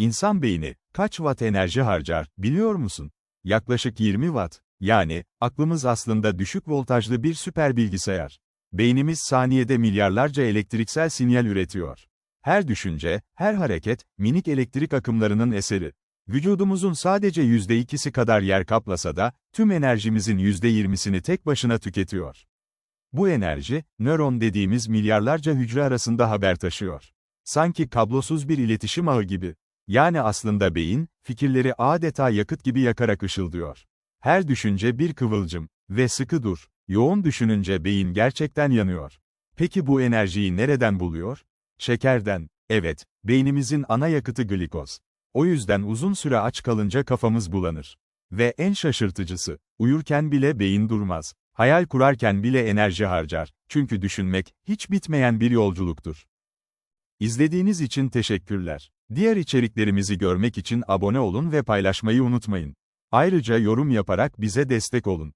İnsan beyni, kaç watt enerji harcar, biliyor musun? Yaklaşık 20 watt. Yani, aklımız aslında düşük voltajlı bir süper bilgisayar. Beynimiz saniyede milyarlarca elektriksel sinyal üretiyor. Her düşünce, her hareket, minik elektrik akımlarının eseri. Vücudumuzun sadece %2'si kadar yer kaplasa da, tüm enerjimizin %20'sini tek başına tüketiyor. Bu enerji, nöron dediğimiz milyarlarca hücre arasında haber taşıyor. Sanki kablosuz bir iletişim ağı gibi. Yani aslında beyin, fikirleri adeta yakıt gibi yakarak ışıldıyor. Her düşünce bir kıvılcım. Ve sıkı dur. Yoğun düşününce beyin gerçekten yanıyor. Peki bu enerjiyi nereden buluyor? Şekerden. Evet, beynimizin ana yakıtı glikoz. O yüzden uzun süre aç kalınca kafamız bulanır. Ve en şaşırtıcısı, uyurken bile beyin durmaz. Hayal kurarken bile enerji harcar. Çünkü düşünmek, hiç bitmeyen bir yolculuktur. İzlediğiniz için teşekkürler. Diğer içeriklerimizi görmek için abone olun ve paylaşmayı unutmayın. Ayrıca yorum yaparak bize destek olun.